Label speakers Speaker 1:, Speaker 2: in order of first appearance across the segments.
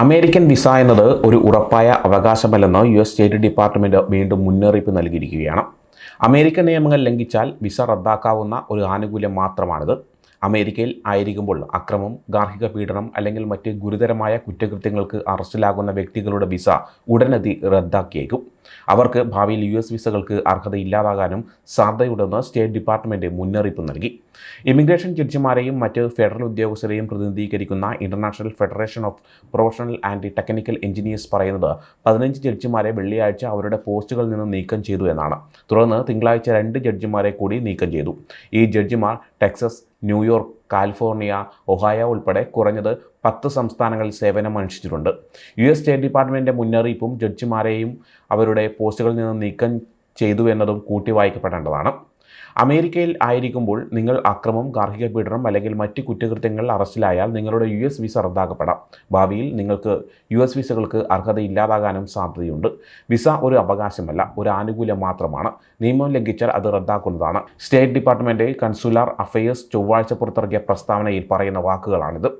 Speaker 1: American visa എന്നത് ഒരു ഉറപ്പായ അവകാശമല്ലെന്ന് യു എസ് സ്റ്റേറ്റ് ഡിപ്പാർട്ട്മെന്റ് വീണ്ടും മുന്നറിയിപ്പ് നൽകിയിരിക്കുകയാണ്. അമേരിക്കൻ നിയമങ്ങൾ ലംഘിച്ചാൽ വിസ റദ്ദാക്കാവുന്ന ഒരു ആനുകൂല്യം മാത്രമാണിത്. അമേരിക്കയിൽ ആയിരിക്കുമ്പോൾ അക്രമം ഗാർഹിക പീഡനം അല്ലെങ്കിൽ മറ്റ് ഗുരുതരമായ കുറ്റകൃത്യങ്ങൾക്ക് അറസ്റ്റിലാകുന്ന വ്യക്തികളുടെ വിസ ഉടനടി റദ്ദാക്കിയേക്കും. അവർക്ക് ഭാവിയിൽ യു എസ് വിസകൾക്ക് അർഹത ഇല്ലാതാകാനും സാധ്യതയുണ്ടെന്ന് സ്റ്റേറ്റ് ഡിപ്പാർട്ട്മെന്റ് മുന്നറിയിപ്പ് നൽകി. ഇമിഗ്രേഷൻ ജഡ്ജിമാരെയും മറ്റ് ഫെഡറൽ ഉദ്യോഗസ്ഥരെയും പ്രതിനിധീകരിക്കുന്ന international federation of professional and technical engineers പറയുന്നത് പതിനഞ്ച് ജഡ്ജിമാരെ വെള്ളിയാഴ്ച അവരുടെ പോസ്റ്റുകളിൽ നിന്ന് നീക്കം ചെയ്തു എന്നാണ്. തുടർന്ന് തിങ്കളാഴ്ച രണ്ട് ജഡ്ജിമാരെ കൂടി നീക്കം ചെയ്തു. ഈ ജഡ്ജിമാർ ടെക്സസ് ന്യൂയോർക്ക് കാലിഫോർണിയ ഒഹായ ഉൾപ്പെടെ കുറഞ്ഞത് പത്ത് സംസ്ഥാനങ്ങളിൽ സേവനം അനുഷ്ഠിച്ചിട്ടുണ്ട്. യു എസ് സ്റ്റേറ്റ് ഡിപ്പാർട്ട്മെന്റിന്റെ മുന്നറിയിപ്പും ജഡ്ജിമാരെയും അവരുടെ പോസ്റ്റുകളിൽ നിന്ന് നീക്കം ചെയ്തു എന്നതും കൂട്ടി വായിക്കപ്പെടേണ്ടതാണ്. അമേരിക്കയിൽ ആയിരിക്കുമ്പോൾ നിങ്ങൾ അക്രമം ഗാർഹിക പീഡനം അല്ലെങ്കിൽ മറ്റ് കുറ്റകൃത്യങ്ങൾ അറസ്റ്റിലായാൽ നിങ്ങളുടെ യു എസ് വിസ റദ്ദാക്കപ്പെടാം. ഭാവിയിൽ നിങ്ങൾക്ക് യു എസ് വിസകൾക്ക് അർഹതയില്ലാതാകാനും സാധ്യതയുണ്ട്. വിസ ഒരു അവകാശമല്ല ഒരു ആനുകൂല്യം മാത്രമാണ്. നിയമം ലംഘിച്ചാൽ അത് റദ്ദാക്കുന്നതാണ്. സ്റ്റേറ്റ് ഡിപ്പാർട്ട്മെന്റ് കൺസുലാർ അഫയേഴ്സ് ചൊവ്വാഴ്ച പുറത്തിറക്കിയ പ്രസ്താവനയിൽ പറയുന്ന വാക്കുകളാണിത്.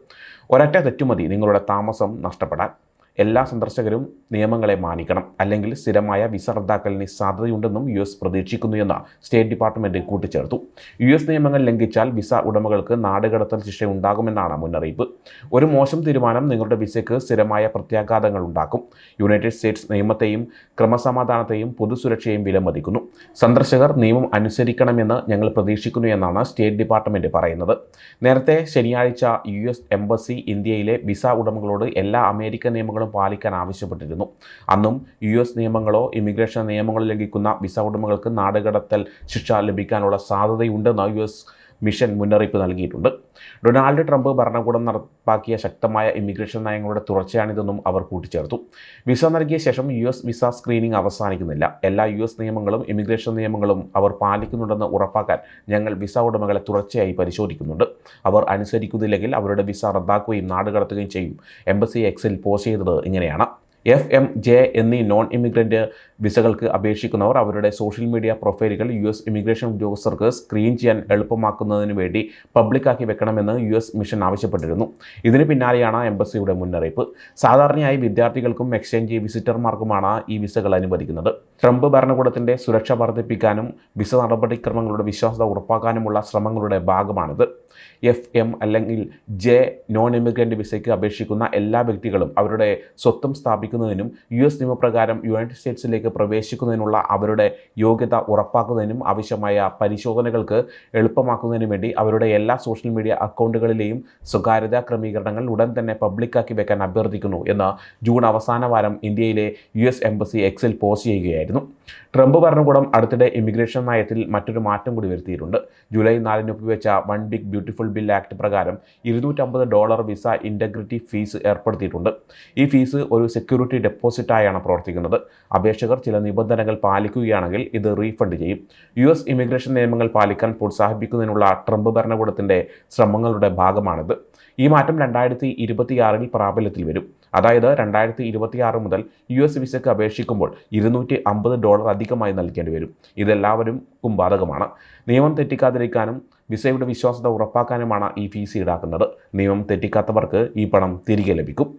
Speaker 1: ഒരൊറ്റ തെറ്റുമതി നിങ്ങളുടെ താമസം നഷ്ടപ്പെടാൻ. എല്ലാ സന്ദർശകരും നിയമങ്ങളെ മാനിക്കണം. അല്ലെങ്കിൽ സ്ഥിരമായ വിസ റദ്ദാക്കലിന് സാധ്യതയുണ്ടെന്നും യു എസ് പ്രതീക്ഷിക്കുന്നു എന്ന് സ്റ്റേറ്റ് ഡിപ്പാർട്ട്മെന്റ് കൂട്ടിച്ചേർത്തു. യു എസ് നിയമങ്ങൾ ലംഘിച്ചാൽ വിസ ഉടമകൾക്ക് നാടുകടത്തൽ ശിക്ഷ ഉണ്ടാകുമെന്നാണ് മുന്നറിയിപ്പ്. ഒരു മോശം തീരുമാനം നിങ്ങളുടെ വിസയ്ക്ക് സ്ഥിരമായ പ്രത്യാഘാതങ്ങൾ ഉണ്ടാക്കും. യുണൈറ്റഡ് സ്റ്റേറ്റ്സ് നിയമത്തെയും ക്രമസമാധാനത്തെയും പൊതുസുരക്ഷയെയും വിലമതിക്കുന്നു. സന്ദർശകർ നിയമം അനുസരിക്കണമെന്ന് ഞങ്ങൾ പ്രതീക്ഷിക്കുന്നു എന്നാണ് സ്റ്റേറ്റ് ഡിപ്പാർട്ട്മെന്റ് പറയുന്നത്. നേരത്തെ ശനിയാഴ്ച യു എസ് എംബസി ഇന്ത്യയിലെ വിസ ഉടമകളോട് എല്ലാ അമേരിക്കൻ നിയമങ്ങളും പാലിക്കാൻ ആവശ്യപ്പെട്ടിരുന്നു. അന്നും യു എസ് നിയമങ്ങളോ ഇമിഗ്രേഷൻ നിയമങ്ങളോ ലംഘിക്കുന്ന വിസ ഉടമകൾക്ക് നാടുകടത്തൽ ശിക്ഷ ലഭിക്കാനുള്ള സാധ്യതയുണ്ടെന്ന് യു എസ് മിഷൻ മുന്നറിയിപ്പ് നൽകിയിട്ടുണ്ട്. ഡൊണാൾഡ് ട്രംപ് ഭരണകൂടം നടപ്പാക്കിയ ശക്തമായ ഇമിഗ്രേഷൻ നയങ്ങളുടെ തുടർച്ചയാണിതെന്നും അവർ കൂട്ടിച്ചേർത്തു. വിസ നൽകിയ ശേഷം യു എസ് വിസ സ്ക്രീനിംഗ് അവസാനിക്കുന്നില്ല. എല്ലാ യു എസ് നിയമങ്ങളും ഇമിഗ്രേഷൻ നിയമങ്ങളും അവർ പാലിക്കുന്നുണ്ടെന്ന് ഉറപ്പാക്കാൻ ഞങ്ങൾ വിസ ഉടമകളെ തുടർച്ചയായി പരിശോധിക്കുന്നുണ്ട്. അവർ അനുസരിക്കുന്നില്ലെങ്കിൽ അവരുടെ വിസ റദ്ദാക്കുകയും നാടുകടത്തുകയും ചെയ്യും. എംബസി എക്സിൽ പോസ്റ്റ് ചെയ്തത് ഇങ്ങനെയാണ്. എഫ് എം ജെ എന്നീ നോൺ ഇമിഗ്രന്റ് വിസകൾക്ക് അപേക്ഷിക്കുന്നവർ അവരുടെ സോഷ്യൽ മീഡിയ പ്രൊഫൈലുകൾ യു എസ് ഇമിഗ്രേഷൻ ഉദ്യോഗസ്ഥർക്ക് സ്ക്രീൻ ചെയ്യാൻ എളുപ്പമാക്കുന്നതിന് വേണ്ടി പബ്ലിക്കാക്കി വെക്കണമെന്ന് യു എസ് മിഷൻ ആവശ്യപ്പെട്ടിരുന്നു. ഇതിന് പിന്നാലെയാണ് എംബസിയുടെ മുന്നറിയിപ്പ്. സാധാരണയായി വിദ്യാർത്ഥികൾക്കും എക്സ്ചേഞ്ച് വിസിറ്റർമാർക്കുമാണ് ഈ വിസകൾ അനുവദിക്കുന്നത്. ട്രംപ് ഭരണകൂടത്തിന്റെ സുരക്ഷ വർദ്ധിപ്പിക്കാനും വിസ നടപടിക്രമങ്ങളുടെ വിശ്വാസത ഉറപ്പാക്കാനുമുള്ള ശ്രമങ്ങളുടെ ഭാഗമാണിത്. എഫ് എം അല്ലെങ്കിൽ ജെ നോൺ ഇമിഗ്രന്റ് വിസയ്ക്ക് അപേക്ഷിക്കുന്ന എല്ലാ വ്യക്തികളും അവരുടെ സ്വത്തും സ്ഥാപിക്കുന്നതിനും യു എസ് നിയമപ്രകാരം യുണൈറ്റഡ് സ്റ്റേറ്റ്സിലേക്ക് പ്രവേശിക്കുന്നതിനുള്ള അവരുടെ യോഗ്യത ഉറപ്പാക്കുന്നതിനും ആവശ്യമായ പരിശോധനകൾക്ക് എളുപ്പമാക്കുന്നതിനും വേണ്ടി അവരുടെ എല്ലാ സോഷ്യൽ മീഡിയ അക്കൗണ്ടുകളിലെയും സ്വകാര്യതാ ക്രമീകരണങ്ങൾ ഉടൻ തന്നെ പബ്ലിക്കാക്കി വെക്കാൻ അഭ്യർത്ഥിക്കുന്നു എന്ന് ജൂൺ അവസാന വാരം ഇന്ത്യയിലെ യു എസ് എംബസി എക്സിൽ പോസ്റ്റ് ചെയ്യുകയായിരുന്നു. ട്രംപ് ഭരണകൂടം അടുത്തിടെ ഇമിഗ്രേഷൻ നയത്തിൽ മറ്റൊരു മാറ്റം കൂടി വരുത്തിയിട്ടുണ്ട്. ജൂലൈ നാലിന് ഒപ്പുവെച്ച one big beautiful bill act പ്രകാരം ഇരുന്നൂറ്റമ്പത് ഡോളർ വിസ ഇന്റഗ്രിറ്റി ഫീസ് ഏർപ്പെടുത്തിയിട്ടുണ്ട്. ഈ ഫീസ് ഒരു സെക്യൂരിറ്റി ഡെപ്പോസിറ്റായാണ് പ്രവർത്തിക്കുന്നത്. അപേക്ഷകർ ചില നിബന്ധനകൾ പാലിക്കുകയാണെങ്കിൽ ഇത് റീഫണ്ട് ചെയ്യും. യു എസ് ഇമിഗ്രേഷൻ നിയമങ്ങൾ പാലിക്കാൻ പ്രോത്സാഹിപ്പിക്കുന്നതിനുള്ള ട്രംപ് ഭരണകൂടത്തിന്റെ ശ്രമങ്ങളുടെ ഭാഗമാണിത്. ഈ മാറ്റം രണ്ടായിരത്തി ഇരുപത്തിയാറിൽ പ്രാബല്യത്തിൽ വരും. അതായത് രണ്ടായിരത്തി ഇരുപത്തിയാറ് മുതൽ യു എസ് വിസയ്ക്ക് അപേക്ഷിക്കുമ്പോൾ ഇരുന്നൂറ്റി അമ്പത് ഡോളർ അധികമായി നൽകേണ്ടി വരും. ഇതെല്ലാവർക്കും ബാധകമാണ്. നിയമം തെറ്റിക്കാതിരിക്കാനും വിസയുടെ വിശ്വാസ്യത ഉറപ്പാക്കാനുമാണ് ഈ ഫീസ് ഈടാക്കുന്നത്. നിയമം തെറ്റിക്കാത്തവർക്ക് ഈ പണം തിരികെ ലഭിക്കും.